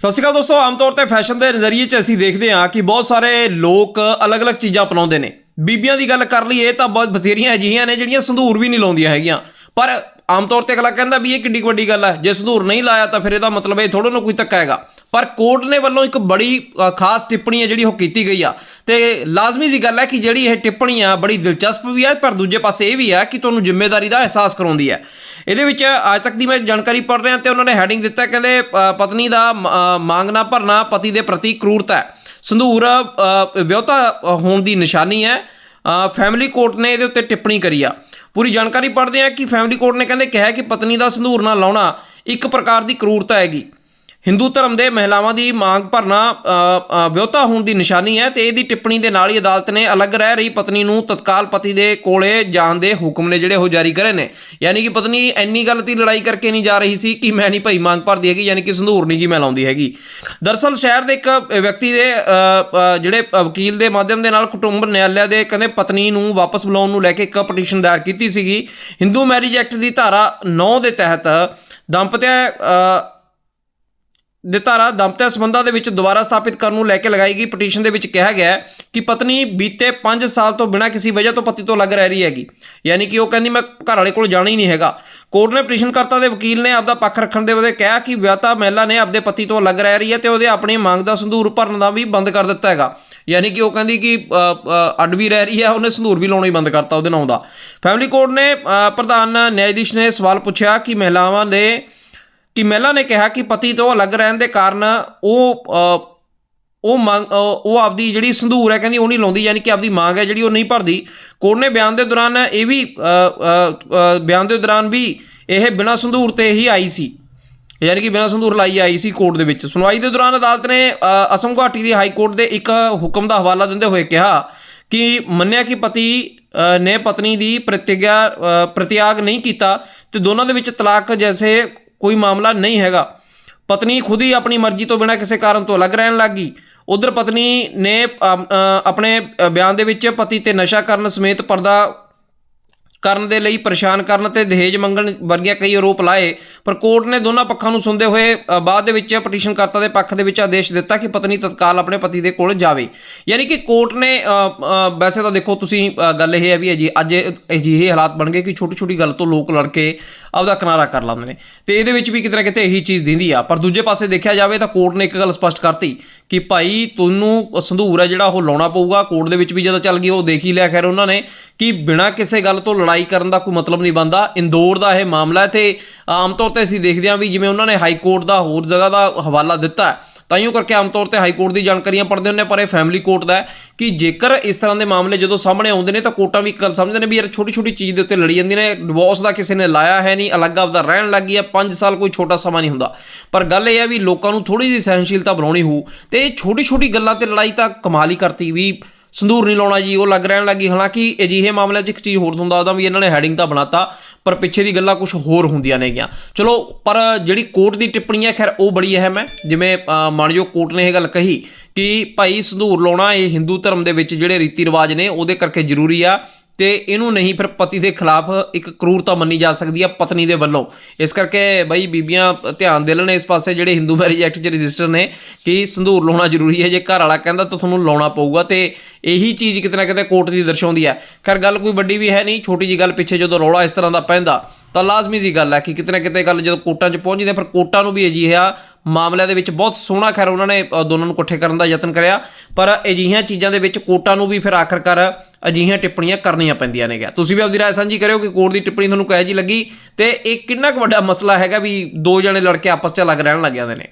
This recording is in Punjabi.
ਸਤਿ ਸ਼੍ਰੀ ਅਕਾਲ ਦੋਸਤੋ, ਆਮ ਤੌਰ ਤੇ ਫੈਸ਼ਨ ਦੇ ਨਜ਼ਰੀਏ 'ਚ ਅਸੀਂ ਦੇਖਦੇ ਹਾਂ ਕਿ ਬਹੁਤ ਸਾਰੇ ਲੋਕ ਅਲੱਗ-ਅਲੱਗ ਚੀਜ਼ਾਂ ਅਪਣਾਉਂਦੇ ਨੇ। ਬੀਬੀਆਂ ਦੀ ਗੱਲ ਕਰ ਲਈਏ ਤਾਂ ਬਹੁਤ ਬਥੇਰੀਆਂ ਅਜਿਹੀਆਂ ਨੇ ਜਿਹੜੀਆਂ ਸੰਧੂਰ ਵੀ ਨਹੀਂ ਲਾਉਂਦੀਆਂ ਹੈਗੀਆਂ। ਪਰ ਆਮ ਤੌਰ ਤੇ ਅਗਲਾ ਕਹਿੰਦਾ ਵੀ ਇਹ ਕਿੱਡੀ ਕੁ ਵੱਡੀ ਗੱਲ ਹੈ ਜੇ ਸੰਧੂਰ ਨਹੀਂ ਲਾਇਆ ਤਾਂ ਫਿਰ ਇਹਦਾ ਮਤਲਬ ਇਹ ਥੋੜਾ ਨਾ ਕੋਈ ਧੱਕਾ ਹੈਗਾ। ਪਰ ਕੋਰਟ ਨੇ ਵੱਲੋਂ ਇੱਕ ਬੜੀ ਖਾਸ ਟਿੱਪਣੀ ਹੈ ਜਿਹੜੀ ਉਹ ਕੀਤੀ ਗਈ ਆ। ਤੇ ਲਾਜ਼ਮੀ ਜੀ ਗੱਲ ਹੈ ਕਿ ਜਿਹੜੀ ਇਹ ਟਿੱਪਣੀ ਆ ਬੜੀ ਦਿਲਚਸਪ ਵੀ ਹੈ ਪਰ ਦੂਜੇ ਪਾਸੇ ਇਹ ਵੀ ਹੈ ਕਿ ਤੁਹਾਨੂੰ ਜ਼ਿੰਮੇਵਾਰੀ ਦਾ ਅਹਿਸਾਸ ਕਰਾਉਂਦੀ ਹੈ। ਇਹਦੇ ਵਿੱਚ ਅੱਜ ਤੱਕ ਦੀ ਮੈਂ ਜਾਣਕਾਰੀ ਪੜ੍ਹ ਰਿਹਾ ਤੇ ਉਹਨਾਂ ਨੇ ਹੈਡਿੰਗ ਦਿੱਤਾ ਕਹਿੰਦੇ ਪਤਨੀ ਦਾ ਮ- ਨਾ ਭਰਨਾ ਪਤੀ ਦੇ ਪ੍ਰਤੀ ਕਰੂਰਤਾ ਹੈ। ਸੰਧੂਰ ਅ, ਹੋਣ ਦੀ ਨਿਸ਼ਾਨੀ ਹੈ। ਫੈਮਿਲੀ ਕੋਰਟ ਨੇ ਇਹਦੇ ਉੱਤੇ ਟਿੱਪਣੀ ਕਰੀ ਆ। ਪੂਰੀ ਜਾਣਕਾਰੀ ਪੜ੍ਹਦੇ ਹਾਂ ਕਿ ਫੈਮਿਲੀ ਕੋਰਟ ਨੇ ਕਹਿੰਦੇ ਕਿਹਾ ਕਿ ਪਤਨੀ ਦਾ ਸੰਧੂਰ ਨਾ ਲਾਉਣਾ ਇੱਕ ਪ੍ਰਕਾਰ ਦੀ ਕਰੂਰਤਾ ਹੈਗੀ। ਹਿੰਦੂ ਧਰਮ ਦੇ ਮਹਿਲਾਵਾਂ ਦੀ ਮੰਗ ਭਰਨਾ ਵਿਉਤਾ ਹੋਣ ਦੀ ਨਿਸ਼ਾਨੀ ਹੈ ਤੇ ਇਹਦੀ ਟਿੱਪਣੀ ਦੇ ਨਾਲ ਹੀ ਅਦਾਲਤ ਨੇ ਅਲੱਗ ਰਹਿ ਰਹੀ ਪਤਨੀ ਨੂੰ ਤਤਕਾਲ ਪਤੀ ਦੇ ਕੋਲੇ ਜਾਣ ਦੇ ਹੁਕਮ ਨੇ ਜਿਹੜੇ ਉਹ ਜਾਰੀ ਕਰੇ ਨੇ। ਯਾਨੀ ਕਿ ਪਤਨੀ ਇੰਨੀ ਗੱਲ ਦੀ ਲੜਾਈ ਕਰਕੇ ਨਹੀਂ ਜਾ ਰਹੀ ਸੀ ਕਿ ਮੈਂ ਨਹੀਂ ਭਾਈ ਮੰਗ ਭਰਦੀ ਹੈਗੀ, ਯਾਨੀ ਕਿ ਸੰਧੂਰ ਨਹੀਂ ਕੀ ਮੈਂ ਲਾਉਂਦੀ ਹੈਗੀ। ਦਰਸਲ ਸ਼ਹਿਰ ਦੇ ਇੱਕ ਵਿਅਕਤੀ ਦੇ ਜਿਹੜੇ ਵਕੀਲ ਦੇ ਮਾਧਿਅਮ ਦੇ ਨਾਲ ਕੁਟੁੰਬ ਨਿਆਲਿਆ ਦੇ ਕਹਿੰਦੇ ਪਤਨੀ ਨੂੰ ਵਾਪਸ ਬੁਲਾਉਣ ਨੂੰ ਲੈ ਕੇ ਇੱਕ ਪਟੀਸ਼ਨ ਦਾਇਰ ਕੀਤੀ ਸੀਗੀ। ਹਿੰਦੂ ਮੈਰਿਜ ਐਕਟ ਦੀ ਧਾਰਾ 9 ਦੇ ਤਹਿਤ ਦੰਪਤਿਆਂ ਦੇ ਧਾਰਾ ਦੰਪਤਿਆਂ ਸੰਬੰਧਾਂ ਦੇ ਵਿੱਚ ਦੁਬਾਰਾ ਸਥਾਪਿਤ ਕਰਨ ਨੂੰ ਲੈ ਕੇ ਲਗਾਈ ਗਈ ਪਟੀਸ਼ਨ ਦੇ ਵਿੱਚ ਕਿਹਾ ਗਿਆ ਕਿ ਪਤਨੀ ਬੀਤੇ 5 ਸਾਲ ਤੋਂ ਬਿਨਾਂ ਕਿਸੇ ਵਜ੍ਹਾ ਤੋਂ ਪਤੀ ਤੋਂ ਅਲੱਗ ਰਹਿ ਰਹੀ ਹੈਗੀ। ਯਾਨੀ ਕਿ ਉਹ ਕਹਿੰਦੀ, ਮੈਂ ਘਰ ਵਾਲੇ ਕੋਲ ਜਾਣਾ ਹੀ ਨਹੀਂ ਹੈਗਾ। ਕੋਰਟ ਨੇ ਪਟੀਸ਼ਨ ਕਰਤਾ ਦੇ ਵਕੀਲ ਨੇ ਆਪਦਾ ਪੱਖ ਰੱਖਣ ਦੇ ਬਦਲੇ ਕਿਹਾ ਕਿ ਵਿਆਹਤਾ ਮਹਿਲਾ ਨੇ ਆਪਦੇ ਪਤੀ ਤੋਂ ਅਲੱਗ ਰਹਿ ਰਹੀ ਹੈ ਤੇ ਉਹਦੇ ਆਪਣੀ ਮੰਗ ਦਾ ਸੰਧੂਰ ਭਰਨ ਦਾ ਵੀ ਬੰਦ ਕਰ ਦਿੱਤਾ ਹੈਗਾ। ਯਾਨੀ ਕਿ ਉਹ ਕਹਿੰਦੀ ਕਿ ਅੱਡ ਵੀ ਰਹਿ ਰਹੀ ਹੈ, ਉਹਨੇ ਸੰਧੂਰ ਵੀ ਲਾਉਣਾ ਹੀ ਬੰਦ ਕਰਤਾ ਉਹਦੇ ਨਾਂ ਦਾ। ਫੈਮਿਲੀ ਕੋਰਟ ਨੇ ਪ੍ਰਧਾਨ ਨਿਆਇਧੀਸ਼ ਨੇ ਸਵਾਲ ਪੁੱਛਿਆ ਕਿ ਮਹਿਲਾਵਾਂ ਦੇ ਕਿ ਮਹਿਲਾ ਨੇ ਕਿਹਾ ਕਿ ਪਤੀ ਤੋਂ ਅਲੱਗ ਰਹਿਣ ਦੇ ਕਾਰਨ ਉਹ ਉਹ ਮੰਗ ਉਹ ਆਪਦੀ ਜਿਹੜੀ ਸੰਧੂਰ ਹੈ ਕਹਿੰਦੀ ਉਹ ਨਹੀਂ ਲਾਉਂਦੀ ਯਾਨੀ ਕਿ ਆਪਦੀ ਮੰਗ ਹੈ ਜਿਹੜੀ ਉਹ ਨਹੀਂ ਭਰਦੀ। ਕੋਰਟ ਨੇ ਬਿਆਨ ਦੇ ਦੌਰਾਨ ਇਹ ਵੀ ਬਿਆਨ ਦੇ ਦੌਰਾਨ ਵੀ ਇਹ ਬਿਨਾਂ ਸੰਧੂਰ ਤੇ ਹੀ ਆਈ ਸੀ। ਯਾਨੀ ਕਿ ਬਿਨਾਂ ਸੰਧੂਰ ਲਾਈ ਆਈ ਸੀ ਕੋਰਟ ਦੇ ਵਿੱਚ। ਸੁਣਵਾਈ ਦੇ ਦੌਰਾਨ ਅਦਾਲਤ ਨੇ ਅਸਮ ਗੁਹਾਟੀ ਦੀ ਹਾਈ ਕੋਰਟ ਦੇ ਇੱਕ ਹੁਕਮ ਦਾ ਹਵਾਲਾ ਦਿੰਦੇ ਹੋਏ ਕਿਹਾ ਕਿ ਮੰਨਿਆ ਕਿ ਪਤੀ ਨੇ ਪਤਨੀ ਦੀ ਪ੍ਰਤੀਗਿਆ ਅ, ਪ੍ਰਤਿਆਗ ਨਹੀਂ ਕੀਤਾ ਤੇ ਦੋਨਾਂ ਦੇ ਵਿੱਚ ਤਲਾਕ ਜੈਸੇ ਕੋਈ ਮਾਮਲਾ ਨਹੀਂ ਹੈਗਾ। ਪਤਨੀ ਖੁਦ ਹੀ ਆਪਣੀ ਮਰਜ਼ੀ ਤੋਂ ਬਿਨਾਂ ਕਿਸੇ ਕਾਰਨ ਤੋਂ ਅਲੱਗ ਰਹਿਣ ਲੱਗੀ ਉਧਰ ਪਤਨੀ ਨੇ ਆਪਣੇ ਬਿਆਨ ਦੇ ਵਿੱਚ ਪਤੀ ਤੇ ਨਸ਼ਾ ਕਰਨ ਸਮੇਤ ਪਰਦਾ ਕਰਨ ਦੇ ਲਈ, ਪਰੇਸ਼ਾਨ ਕਰਨ ਤੇ ਦਹੇਜ ਮੰਗਣ ਵਰਗੀਆਂ ਕਈ ਆਰੋਪ ਲਾਏ। ਪਰ ਕੋਰਟ ਨੇ ਦੋਨਾਂ ਪੱਖਾਂ ਨੂੰ ਸੁਣਦੇ ਹੋਏ ਬਾਅਦ ਦੇ ਵਿੱਚ ਪਟੀਸ਼ਨਕਰਤਾ ਦੇ ਪੱਖ ਦੇ ਵਿੱਚ ਆਦੇਸ਼ ਦਿੱਤਾ ਕਿ ਪਤਨੀ ਤਤਕਾਲ ਆਪਣੇ ਪਤੀ ਦੇ ਕੋਲ ਜਾਵੇ। ਯਾਨੀ ਕਿ ਕੋਰਟ ਨੇ ਵੈਸੇ ਤਾਂ ਦੇਖੋ ਤੁਸੀਂ ਗੱਲ ਇਹ ਹੈ ਵੀ ਅਜੀ, ਅੱਜ ਅਜਿਹੇ ਹਾਲਾਤ ਬਣ ਗਏ ਕਿ ਛੋਟੀ ਛੋਟੀ ਗੱਲ ਤੋਂ ਲੋਕ ਲੜ ਕੇ ਆਪਦਾ ਕਿਨਾਰਾ ਕਰ ਲੈਂਦੇ ਨੇ। ਤੇ ਇਹਦੇ ਵਿੱਚ ਵੀ ਕਿਤੇ ਨਾ ਕਿਤੇ ਇਹੀ ਚੀਜ਼ ਦਿੰਦੀ ਆ। ਪਰ ਦੂਜੇ ਪਾਸੇ ਦੇਖਿਆ ਜਾਵੇ ਤਾਂ ਕੋਰਟ ਨੇ ਇੱਕ ਗੱਲ ਸਪਸ਼ਟ ਕਰਤੀ ਕਿ ਭਾਈ ਤੁਹਾਨੂੰ ਸੰਧੂਰ ਹੈ ਜਿਹੜਾ ਉਹ ਲਾਉਣਾ ਪਊਗਾ। ਕੋਰਟ ਦੇ ਵਿੱਚ ਵੀ ਜਦੋਂ ਚੱਲ ਗਈ ਉਹ ਦੇਖ ਹੀ ਲਿਆ। ਖੈਰ, ਉਹਨਾਂ ਨੇ ਕਿ ਬਿਨਾਂ ਕਿਸੇ ਗੱਲ ਤੋਂ ਲੜਾਈ ਕਰਨ ਦਾ ਕੋਈ ਮਤਲਬ ਨਹੀਂ ਬਣਦਾ। ਇੰਦੌਰ ਦਾ ਇਹ ਮਾਮਲਾ ਹੈ ਤੇ ਆਮ ਤੌਰ ਤੇ ਅਸੀਂ ਦੇਖਦੇ ਹਾਂ ਵੀ ਜਿਵੇਂ ਉਹਨਾਂ ਨੇ ਹਾਈ ਕੋਰਟ ਦਾ ਹੋਰ ਜਗ੍ਹਾ ਦਾ ਹਵਾਲਾ ਦਿੱਤਾ ਹੈ ਤਾਈਓ ਕਰਕੇ ਆਮ ਤੌਰ ਤੇ ਹਾਈ ਕੋਰਟ ਦੀ ਜਾਣਕਾਰੀਆਂ ਪੜ੍ਹਦੇ ਹੁੰਦੇ ਹਾਂ, ਪਰ ਇਹ ਫੈਮਿਲੀ ਕੋਰਟ ਦਾ ਕਿ ਜੇਕਰ ਇਸ ਤਰ੍ਹਾਂ ਦੇ ਮਾਮਲੇ ਜਦੋਂ ਸਾਹਮਣੇ ਆਉਂਦੇ ਨੇ ਤਾਂ ਕੋਰਟਾਂ ਵੀ ਇੱਕ ਗੱਲ ਸਮਝਦੇ ਨੇ ਵੀ ਯਾਰ ਛੋਟੀ ਛੋਟੀ ਚੀਜ਼ ਦੇ ਉੱਤੇ ਲੜੀ ਜਾਂਦੀ ਨੇ ਡਿਵੋਰਸ ਦਾ ਕਿਸੇ ਨੇ ਲਾਇਆ ਹੈ ਨਹੀਂ ਅਲੱਗ ਆਪਦਾ ਰਹਿਣ ਲੱਗੀ ਹੈ 5 ਸਾਲ ਕੋਈ ਛੋਟਾ ਸਮਾਂ ਨਹੀਂ ਹੁੰਦਾ। ਪਰ ਗੱਲ ਇਹ ਹੈ ਵੀ ਲੋਕਾਂ ਨੂੰ ਥੋੜੀ ਜਿਹੀ ਸਹਿਨਸ਼ੀਲਤਾ ਬਣਾਉਣੀ ਹੋਊ ਤੇ ਇਹ ਛੋਟੀ ਛੋਟੀ ਗੱਲਾਂ ਤੇ ਲੜਾਈ ਤਾਂ ਕਮਾਲ ਹੀ ਕਰਤੀ ਵੀ ਸੰਧੂਰ ਨਹੀਂ ਲਾਉਣਾ ਜੀ ਉਹ ਲੱਗ ਰਹਿਣ ਲੱਗੀ ਹਾਲਾਂਕਿ ਅਜਿਹੇ ਮਾਮਲਿਆਂ 'ਚ ਇੱਕ ਚੀਜ਼ ਹੋਰ ਹੁੰਦਾ ਉਹਦਾ ਵੀ ਇਹਨਾਂ ਨੇ ਹੈਡਿੰਗ ਤਾਂ ਬਣਾਤਾ ਪਰ ਪਿੱਛੇ ਦੀ ਗੱਲਾਂ ਕੁਝ ਹੋਰ ਹੁੰਦੀਆਂ ਨੇਗੀਆਂ। ਚਲੋ ਪਰ ਜਿਹੜੀ ਕੋਰਟ ਦੀ ਟਿੱਪਣੀ ਹੈ ਖੈਰ ਉਹ ਬੜੀ ਅਹਿਮ ਹੈ। ਜਿਵੇਂ ਅ, ਮਾਣਯੋਗ ਕੋਰਟ ਨੇ ਇਹ ਗੱਲ ਕਹੀ ਕਿ ਭਾਈ ਸੰਧੂਰ ਲਾਉਣਾ ਇਹ ਹਿੰਦੂ ਧਰਮ ਦੇ ਵਿੱਚ ਜਿਹੜੇ ਰੀਤੀ ਰਿਵਾਜ ਨੇ ਉਹਦੇ ਕਰਕੇ ਜ਼ਰੂਰੀ ਆ। ਤੇ ਇਹਨੂੰ ਨਹੀਂ, ਫਿਰ ਪਤੀ ਦੇ ਖਿਲਾਫ ਇੱਕ ਕਰੂਰਤਾ ਮੰਨੀ ਜਾ ਸਕਦੀ ਆ ਪਤਨੀ ਦੇ ਵੱਲੋਂ। ਇਸ ਕਰਕੇ ਬਈ ਬੀਬੀਆਂ ਧਿਆਨ ਦੇ ਲੈਣ ਇਸ ਪਾਸੇ ਜਿਹੜੇ ਹਿੰਦੂ ਮੈਰਿਜ ਐਕਟ 'ਚ ਰਜਿਸਟਰ ਨੇ ਕਿ ਸੰਧੂਰ ਲਾਉਣਾ ਜ਼ਰੂਰੀ ਹੈ, ਜੇ ਘਰ ਵਾਲਾ ਕਹਿੰਦਾ ਤਾਂ ਤੁਹਾਨੂੰ ਲਾਉਣਾ ਪਊਗਾ ਤੇ ਇਹੀ ਚੀਜ਼ ਕਿਤੇ ਨਾ ਕਿਤੇ ਕੋਰਟ ਦੀ ਦਰਸਾਉਂਦੀ ਹੈ ਖੈਰ, ਗੱਲ ਕੋਈ ਵੱਡੀ ਵੀ ਹੈ ਨਹੀਂ, ਛੋਟੀ ਜੀ ਗੱਲ ਪਿੱਛੇ ਜਦੋਂ ਰੌਲਾ ਇਸ ਤਰ੍ਹਾਂ ਦਾ ਪੈਂਦਾ ਤਾਂ ਲਾਜ਼ਮੀ ਜੀ ਗੱਲ ਹੈ ਕਿ ਕਿਤੇ ਨਾ ਕਿਤੇ ਗੱਲ ਜਦੋਂ ਕੋਰਟਾਂ 'ਚ ਪਹੁੰਚਦੀ ਹੈ ਫਿਰ ਕੋਰਟਾਂ ਨੂੰ ਵੀ ਅਜਿਹਾ ਮਾਮਲਿਆਂ ਦੇ ਵਿੱਚ ਬਹੁਤ ਸੋਹਣਾ ਖੈਰ ਉਹਨਾਂ ਨੇ ਦੋਨਾਂ ਨੂੰ ਇਕੱਠੇ ਕਰਨ ਦਾ ਯਤਨ ਕਰਿਆ। ਪਰ ਅਜਿਹੀਆਂ ਚੀਜ਼ਾਂ ਦੇ ਵਿੱਚ ਕੋਰਟਾਂ ਨੂੰ ਵੀ ਫਿਰ ਆਖਰਕਾਰ ਅਜਿਹੀਆਂ ਟਿੱਪਣੀਆਂ ਕਰਨੀਆਂ ਪੈਂਦੀਆਂ ਨੇ ਗਿਆ ਤੁਸੀਂ ਵੀ ਆਪਦੀ ਰਾਏ ਸਾਂਝੀ ਕਰਿਓ ਕਿ ਕੋਰਟ ਦੀ ਟਿੱਪਣੀ ਤੁਹਾਨੂੰ ਕਿਹੋ ਜੀ ਲੱਗੀ ਤੇ ਇਹ ਕਿੰਨਾ ਕੁ ਵੱਡਾ ਮਸਲਾ ਹੈਗਾ ਵੀ ਦੋ ਜਣੇ ਲੜਕੇ ਆਪਸ 'ਚ ਅਲੱਗ ਰਹਿਣ ਲੱਗ ਜਾਂਦੇ ਨੇ।